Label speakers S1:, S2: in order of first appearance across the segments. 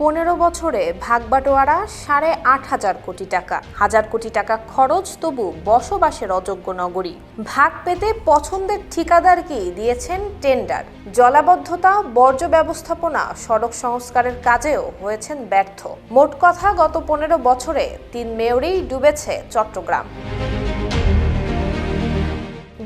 S1: পনেরো বছরে ভাগবাটোয়ারা সাড়ে আট হাজার কোটি টাকা। হাজার কোটি টাকা খরচ, তবু বসবাসের অযোগ্য নগরী। ভাগ পেতে পছন্দের ঠিকাদারকেই দিয়েছেন টেন্ডার। জলাবদ্ধতা, বর্জ্য ব্যবস্থাপনা, সড়ক সংস্কারের কাজেও হয়েছেন ব্যর্থ। মোট কথা, গত পনেরো বছরে তিন মেয়রেই ডুবেছে চট্টগ্রাম।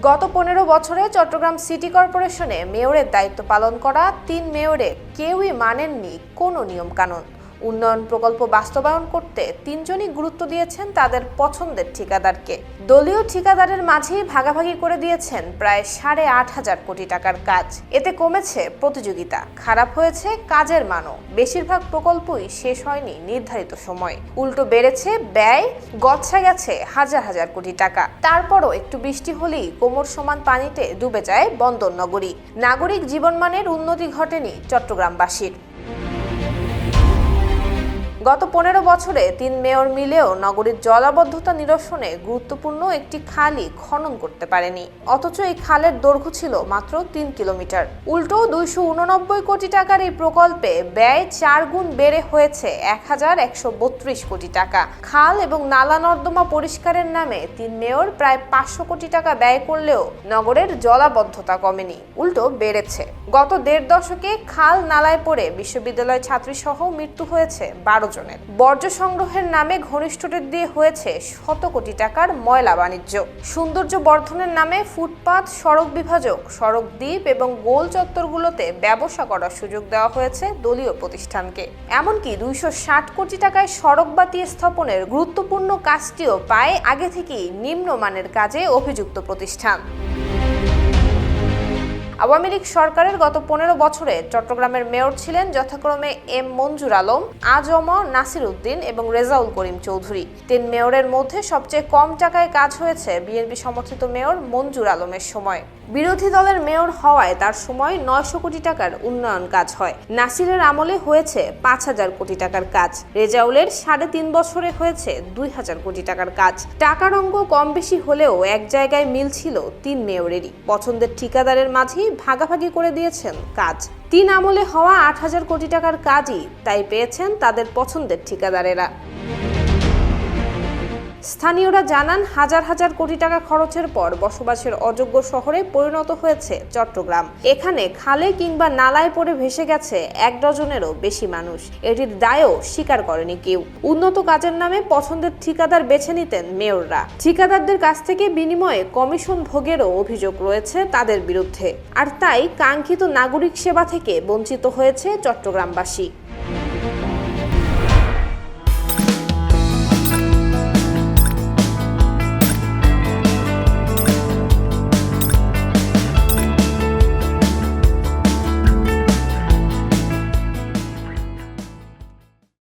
S1: গত পনেরো বছরে চট্টগ্রাম সিটি কর্পোরেশনে মেয়রের দায়িত্ব পালন করা তিন মেয়রে কেউই মানেননি কোনো নিয়মকানুন। উন্নয়ন প্রকল্প বাস্তবায়ন করতে তিনজনই গুরুত্ব দিয়েছেন তাদের পছন্দের ঠিকাদারকে। দলীয় ঠিকাদারের মাঝেই ভাগাভাগি করে দিয়েছেন প্রায় সাড়ে আট হাজার কোটি টাকার কাজ। এতে কমেছে প্রতিযোগিতা। খারাপ হয়েছে কাজের মানও। বেশিরভাগ প্রকল্পই শেষ হয়নি নির্ধারিত সময়। উল্টো বেড়েছে ব্যয়, গচ্ছা গেছে হাজার হাজার কোটি টাকা। তারপরও একটু বৃষ্টি হলেই কোমর সমান পানিতে ডুবে যায় বন্দর নগরী। নাগরিক জীবনমানের উন্নতি ঘটেনি চট্টগ্রামবাসীর। গত পনেরো বছরে তিন মেয়র মিলেও নগরীর জলাবদ্ধতা নিরসনে গুরুত্বপূর্ণ একটি খালি খনন করতে পারেনি। অথচ এই খালের দৈর্ঘ্য ছিল মাত্র তিন কিলোমিটার। উল্টো দুইশো উননব্বই কোটি টাকার এই প্রকল্পে ব্যয় চার গুণ বেড়ে হয়েছে এক হাজার একশো বত্রিশ কোটি টাকা। খাল এবং নালা নর্দমা পরিষ্কারের নামে তিন মেয়র প্রায় পাঁচশো কোটি টাকা ব্যয় করলেও নগরের জলাবদ্ধতা কমেনি, উল্টো বেড়েছে। গত দেড় দশকে খাল নালায় পড়ে বিশ্ববিদ্যালয় ছাত্রীসহ মৃত্যু হয়েছে বারো জনের বর্জ্য সংগ্রহের নামে ঘনিষ্ঠদের দিয়ে হয়েছে শত কোটি টাকার ময়লা বাণিজ্য। সৌন্দর্য বর্ধনের নামে ফুটপাত, সড়ক বিভাজক, সড়ক দ্বীপ এবং গোল চত্বরগুলোতে ব্যবসা করার সুযোগ দেওয়া হয়েছে দলীয় প্রতিষ্ঠানকে। এমনকি দুইশো ষাট কোটি টাকায় সড়ক বাতি স্থাপনের গুরুত্বপূর্ণ কাজটিও পায় আগে থেকেই নিম্নমানের কাজে অভিযুক্ত প্রতিষ্ঠান। আওয়ামী লীগ সরকারের গত পনেরো বছরে চট্টগ্রামের মেয়র ছিলেন যথাক্রমে এম মঞ্জুর আলম আজম নাসির উদ্দিন এবং রেজাউল করিম চৌধুরী। তিন মেয়রের মধ্যে সবচেয়ে কম টাকায় কাজ হয়েছে বিএনপি সমর্থিত মেয়র মঞ্জুর আলমের সময়। বিরোধী দলের মেয়র হওয়ায় তার সময় নয়শো কোটি টাকার উন্নয়ন কাজ হয়। নাসিরের আমলে হয়েছে পাঁচ হাজার কোটি টাকার কাজ। রেজাউলের সাড়ে তিন বছরে হয়েছে দুই হাজার কোটি টাকার কাজ। টাকার অঙ্ক কম বেশি হলেও এক জায়গায় মিল ছিল তিন মেয়রেরই। পছন্দের ঠিকাদারের মাঝেই ভাগাভাগি করে দিয়েছেন কাজ। তিন আমলে হওয়া আট হাজার কোটি টাকার কাজই তাই পেয়েছেন তাদের পছন্দের ঠিকাদারেরা। স্থানীয়রা জানান, হাজার হাজার কোটি টাকা খরচের পর বসবাসের অযোগ্য শহরে পরিণত হয়েছে চট্টগ্রাম। এখানে খালে কিংবা নালায় পড়ে ভেসে গেছে এক ডজনেরও বেশি মানুষ। এটির দায়ও স্বীকার করেনি কেউ। উন্নত কাজের নামে পছন্দের ঠিকাদার বেছে নিতেন মেয়ররা। ঠিকাদারদের কাছ থেকে বিনিময়ে কমিশন ভোগেরও অভিযোগ রয়েছে তাদের বিরুদ্ধে। আর তাই কাঙ্ক্ষিত নাগরিক সেবা থেকে বঞ্চিত হয়েছে চট্টগ্রামবাসী।